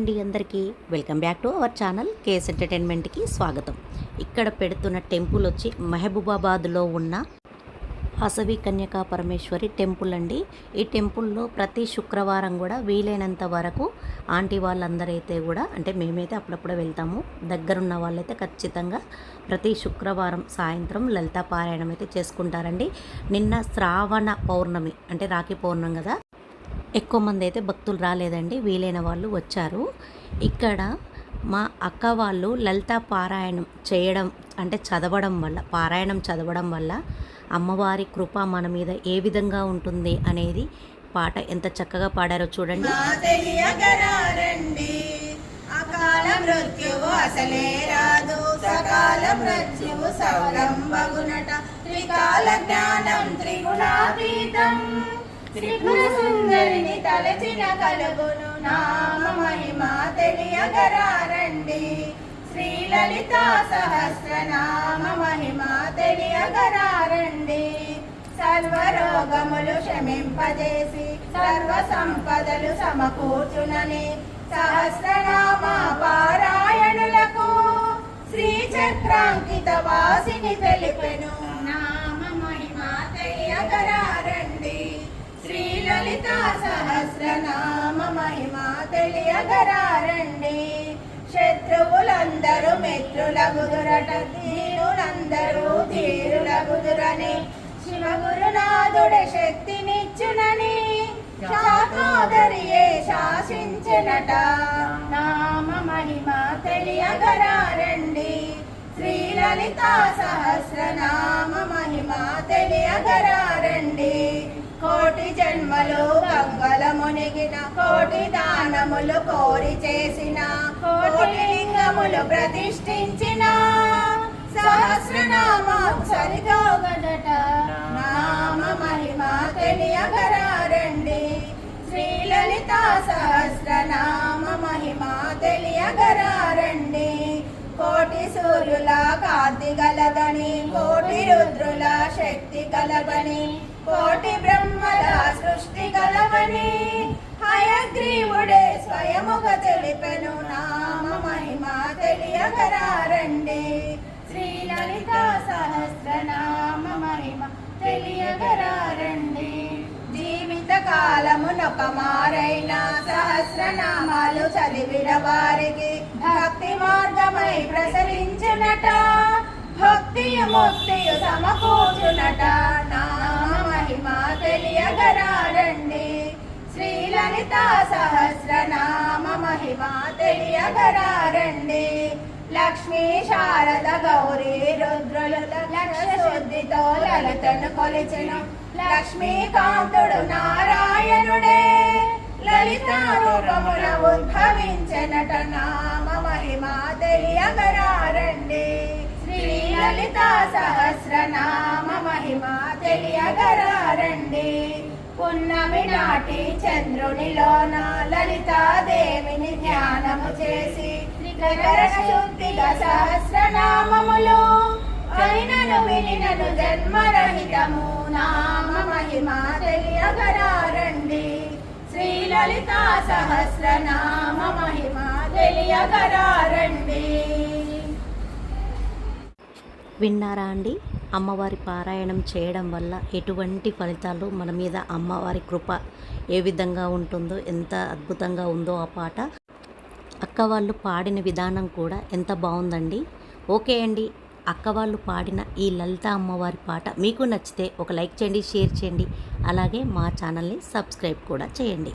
అండి అందరికీ. Welcome back to our channel KS ఎంటర్టైన్మెంట్కి స్వాగతం. ఇక్కడ పెడుతున్న టెంపుల్ వచ్చి మహబూబాబాద్లో ఉన్న అసవి కన్యకా పరమేశ్వరి టెంపుల్ అండి. ఈ టెంపుల్లో ప్రతి శుక్రవారం కూడా వీలైనంత వరకు ఆంటీ వాళ్ళందరైతే కూడా అంటే మేమైతే అప్పుడప్పుడు వెళ్తాము. దగ్గరున్న వాళ్ళైతే ఖచ్చితంగా ప్రతి శుక్రవారం సాయంత్రం లలితా పారాయణం అయితే చేసుకుంటారండి. నిన్న శ్రావణ పౌర్ణమి అంటే రాఖీ పౌర్ణం కదా ఎక్కువ మంది అయితే భక్తులు రాలేదండి వీలైన వాళ్ళు వచ్చారు. ఇక్కడ మా అక్క వాళ్ళు లలిత పారాయణం చేయడం అంటే చదవడం వల్ల పారాయణం చదవడం వల్ల అమ్మవారి కృప మన మీద ఏ విధంగా ఉంటుంది అనేది పాట ఎంత చక్కగా పాడారో చూడండి. అకాల మృత్యువు అసలే రాదు. సకాల మృత్యువు త్రికాల జ్ఞానం త్రిగుణాతీతం. త్రిపుర సుందరిని తలచిన కలుగును నామ మహిమ తెలియగరారండి. శ్రీలలిత సహస్రనామ మహిమ తెలియగరారండి. సర్వరోగములు క్షమింపజేసి సర్వ సంపదలు సమకూర్చునని సహస్రనామ పారాయణులకు శ్రీ చక్రాంకిత వాసిని తెలిపే సహస్రనామ మహిమ తెలియగరారండి. శత్రువులందరూ మిత్రులగుదురట ధీరులందరూ ధీరులగుదురని శివగురునాథుడి శక్తినిచ్చునని శాఖోదరియే శాసించినట. నామ మహిమ తెలియగరారండి. శ్రీలలిత సహస్రనామ మహిమ తెలియగరారండి. కోటి జన్మలు గంగల మునిగిన కోటి దానములు కోరి చేసిన కోటి లింగములు ప్రతిష్ఠించిన సహస్రనామ సరిగోగడట నామ మహిమ తెలియగరారండి. శ్రీలలిత సహస్రనామ మహిమ తెలియగరండి కోటి సూర్యుల కాంతి గలదని కోటి రుద్రుల శక్తి కలవని కోటి బ్రహ్మల సృష్టి కలవని హయగ్రీవుడే స్వయముగ తెలిపెను నామ మహిమ తెలియగరారండి. శ్రీలలిత సహస్రనామ మహిమ తెలియగరారండి. కాలమునొక మారైన సహస్రనామాలు చదివిన వారికి భక్తి మార్గమై ప్రసరించునట. భక్తియు ముక్తియు సమకూర్చునట. నా మహిమ తెలియగరారండి శ్రీలలిత సహస్రనామ మహిమ తెలియగరారండి లక్ష్మీ శారద గౌరీ రుద్రులు లలితను కొలిచెను లక్ష్మీకాంతుడు నారాయణుడే లలిత రూపమున ఉద్భవించనట నామ మహిమ తెలియగరారండి. శ్రీ లలిత సహస్రనామ మహిమ తెలియగరారండి. పున్నమి నాటి చంద్రునిలోన లలితాదేవిని ధ్యానము చేసి త్రికరణ శుద్ధిగా సహస్రనామములు అయినను వినినను జన్మరహితము. నామ మహిమ తెలియగరారండి. శ్రీ లలిత సహస్ర నామ మహిమ తెలియగరారండి. విన్నారా అండి? అమ్మవారి పారాయణం చేయడం వల్ల ఎటువంటి ఫలితాలు మన మీద అమ్మవారి కృప ఏ విధంగా ఉంటుందో ఎంత అద్భుతంగా ఉందో ఆ పాట. అక్క వాళ్ళు పాడిన విధానం కూడా ఎంత బాగుందండి. ఓకే అండి. అక్క వాళ్ళు పాడిన ఈ లలిత అమ్మవారి పాట మీకు నచ్చితే ఒక లైక్ చేయండి షేర్ చేయండి. అలాగే మా ఛానల్ని సబ్స్క్రైబ్ కూడా చేయండి.